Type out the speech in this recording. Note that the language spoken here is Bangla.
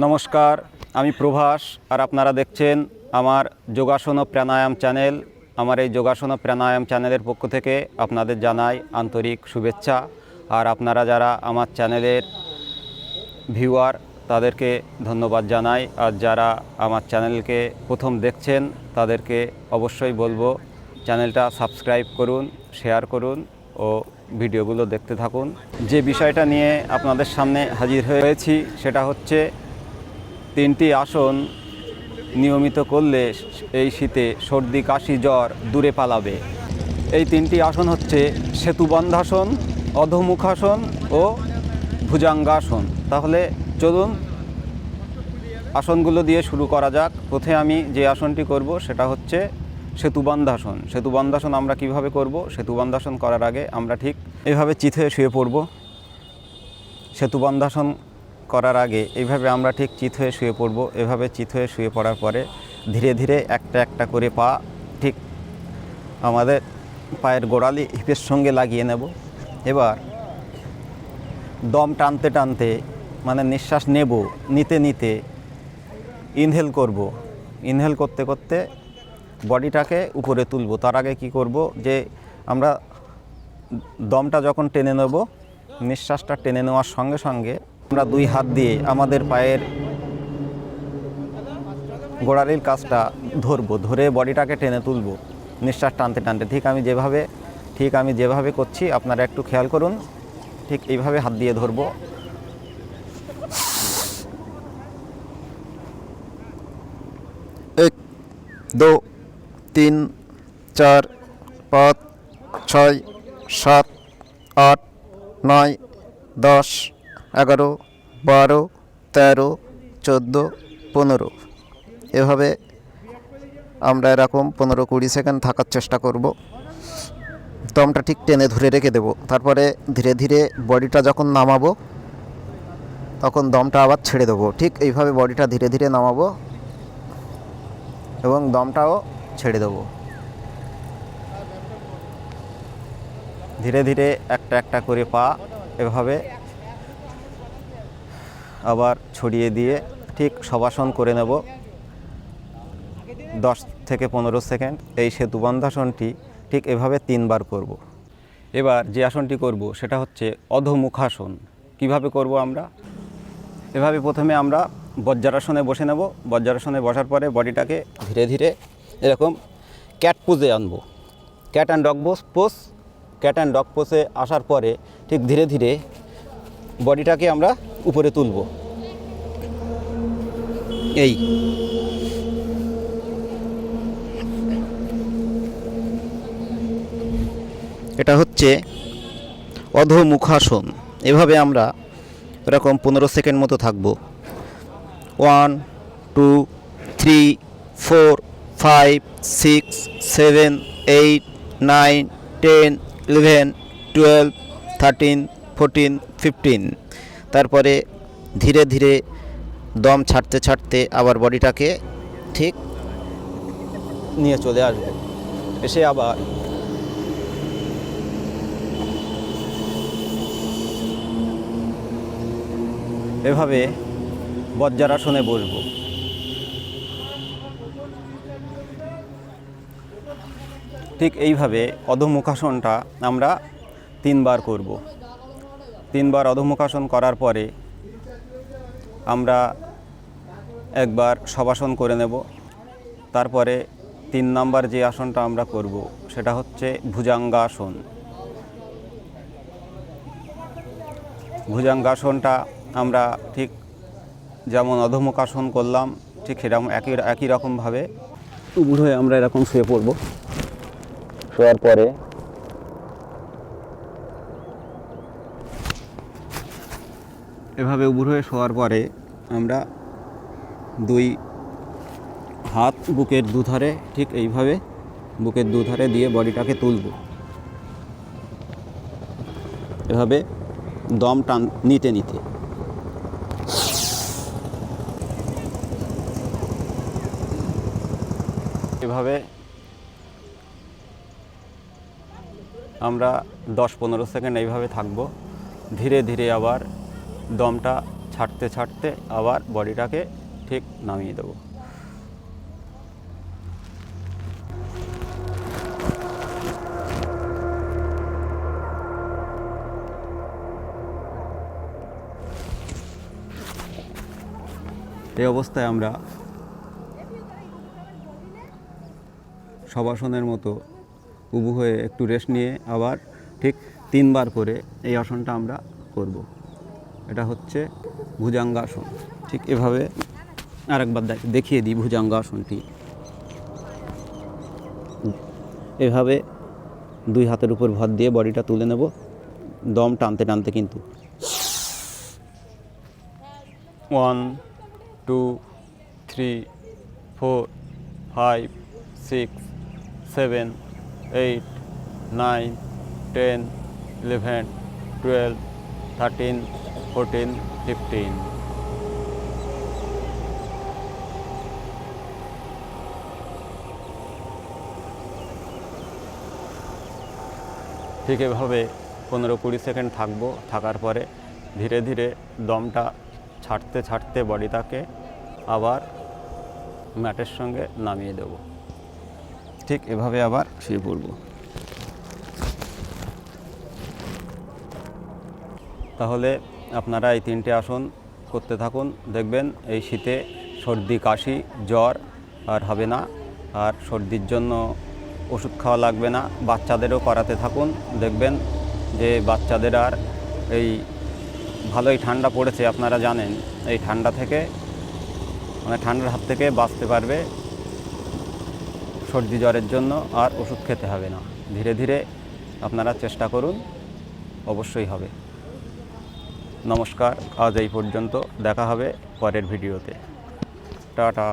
নমস্কার, আমি প্রভাস আর আপনারা দেখছেন আমার যোগাসন ও প্রাণায়াম চ্যানেল। আমার এই যোগাসন ও প্রাণায়াম চ্যানেলের পক্ষ থেকে আপনাদের জানাই আন্তরিক শুভেচ্ছা। আর আপনারা যারা আমার চ্যানেলের ভিউয়ার, তাদেরকে ধন্যবাদ জানাই। আর যারা আমার চ্যানেলকে প্রথম দেখছেন, তাদেরকে অবশ্যই বলব, চ্যানেলটা সাবস্ক্রাইব করুন, শেয়ার করুন ও ভিডিওগুলো দেখতে থাকুন। যে বিষয়টা নিয়ে আপনাদের সামনে হাজির হয়েছি, সেটা হচ্ছে তিনটি আসন নিয়মিত করলে এই শীতে সর্দি, কাশি, জ্বর দূরে পালাবে। এই তিনটি আসন হচ্ছে সেতুবন্ধাসন, অধমুখাসন ও ভুজাঙ্গাসন। তাহলে চলুন আসনগুলো দিয়ে শুরু করা যাক। প্রথমে আমি যে আসনটি করব সেটা হচ্ছে সেতুবন্ধাসন। সেতুবন্ধাসন আমরা কীভাবে করব? সেতুবন্ধাসন করার আগে আমরা ঠিক এভাবে হয়ে শুয়ে পড়ব। সেতুবন্ধাসন করার আগে এইভাবে আমরা ঠিক চিত হয়ে শুয়ে পড়ব। এভাবে চিত হয়ে শুয়ে পড়ার পরে ধীরে ধীরে একটা একটা করে পা ঠিক আমাদের পায়ের গোড়ালি হিপের সঙ্গে লাগিয়ে নেব। এবার দম টানতে টানতে মানে নিঃশ্বাস নেব, নিতে নিতে ইনহেল করব। ইনহেল করতে করতে বডিটাকে উপরে তুলব। তার আগে কি করব যে আমরা দমটা যখন টেনে নেব, নিঃশ্বাসটা টেনে নেওয়ার সঙ্গে সঙ্গে আমরা দুই হাত দিয়ে আমাদের পায়ের গোড়ালির কাজটা ধরবো, ধরে বডিটাকে টেনে তুলব। নিঃশ্বাস টানতে টানতে। ঠিক আমি যেভাবে, ঠিক আমি যেভাবে করছি, আপনারা একটু খেয়াল করুন। ঠিক এইভাবে হাত দিয়ে ধরবো। এক, দু, তিন, চার, পাঁচ, ছয়, সাত, আট, নয়, দশ এগারো, বারো, তেরো, চোদ্দ, পনেরো। এভাবে আমরা এরকম পনেরো কুড়ি সেকেন্ড থাকার চেষ্টা করব। দমটা ঠিক টেনে ধরে রেখে দেব। তারপরে ধীরে ধীরে বডিটা যখন নামাবো, তখন দমটা আবার ছেড়ে দেবো। ঠিক এইভাবে বডিটা ধীরে ধীরে নামাবো এবং দমটাও ছেড়ে দেবো। ধীরে ধীরে একটা একটা করে পা এভাবে আবার ছড়িয়ে দিয়ে ঠিক সবাসন করে নেব। দশ থেকে পনেরো সেকেন্ড এই সেতুবন্ধাসনটি ঠিক এভাবে তিনবার করব। এবার যে আসনটি করব সেটা হচ্ছে অধমুখাসন। কীভাবে করব আমরা? এভাবে প্রথমে আমরা বজ্রাসনে বসে নেব। বজ্রাসনে বসার পরে বডিটাকে ধীরে ধীরে এরকম ক্যাট পোজে আনব। Cat and dog pose cat and dog পোসে আসার পরে ঠিক ধীরে ধীরে বডিটাকে আমরা উপরে তুলব। এই। এটা হচ্ছে অধমুখাসন। এভাবে আমরা এরকম পনেরো সেকেন্ড মতো থাকব। One, two, three, four, five, six, seven, eight, nine, ten, eleven, twelve, thirteen, fourteen, fifteen. তারপরে ধীরে ধীরে দম ছাড়তে ছাড়তে আবার বডিটাকে ঠিক নিয়ে চলে আসবে। এসে আবার এভাবে বজ্রাসনে বসবো। ঠিক এইভাবে অধমুখাসনটা আমরা তিনবার করব। তিনবার অধমুখাসন করার পরে আমরা একবার সবাসন করে নেব। তারপরে তিন নাম্বার যে আসনটা আমরা করব সেটা হচ্ছে ভুজাঙ্গাসন। ভুজাঙ্গাসনটা আমরা ঠিক যেমন অধমুখাসন করলাম ঠিক সেরকম একই একই রকমভাবে। হয়ে আমরা এরকম শুয়ে পড়ব। শোয়ার পরে এভাবে উবুর হয়ে শোয়ার পরে আমরা দুই হাত বুকের দুধারে ঠিক এইভাবে বুকের দুধারে দিয়ে বডিটাকে তুলব। এভাবে দম টান, নিতে নিতে। এভাবে আমরা দশ পনেরো সেকেন্ড এইভাবে থাকব। ধীরে ধীরে আবার দমটা ছাড়তে ছাড়তে আবার বডিটাকে ঠিক নামিয়ে দেবো। এই অবস্থায় আমরা সবাসনের মতো উবু হয়ে একটু রেস্ট নিয়ে আবার ঠিক তিনবার করে এই আসনটা আমরা করব। এটা হচ্ছে ভুজাঙ্গাসন। ঠিক এভাবে আরেকবার দেখ- দেখিয়ে দিই ভুজাঙ্গাসনটি। এভাবে দুই হাতের উপর ভর দিয়ে বডিটা তুলে নেব। দম টানতে টানতে কিন্তু। One, two, three, four, five, six, seven, eight, nine, ten, eleven, twelve, thirteen fourteen fifteen ঠিক এভাবে পনেরো কুড়ি সেকেন্ড থাকব, থাকার পরে ধীরে ধীরে দমটা ছাড়তে ছাড়তে বডিটাকে আবার ম্যাটের সঙ্গে নামিয়ে দেব। ঠিক এভাবে আবার শুয়ে পড়ব। তাহলে আপনারা এই তিনটে আসন করতে থাকুন। দেখবেন এই শীতে সর্দি, কাশি, জ্বর আর হবে না। আর সর্দির জন্য ওষুধ খাওয়া লাগবে না। বাচ্চাদেরও করাতে থাকুন। দেখবেন যে বাচ্চাদের আর এই ভালোই ঠান্ডা পড়েছে, আপনারা জানেন। এই ঠান্ডা থেকে মানে ঠান্ডার হাত থেকে বাঁচতে পারবে। সর্দি জ্বরের জন্য আর ওষুধ খেতে হবে না। ধীরে ধীরে আপনারা চেষ্টা করুন, অবশ্যই হবে। নমস্কার আজ এই পর্যন্ত দেখা হবে পরের ভিডিওতে। টাটা।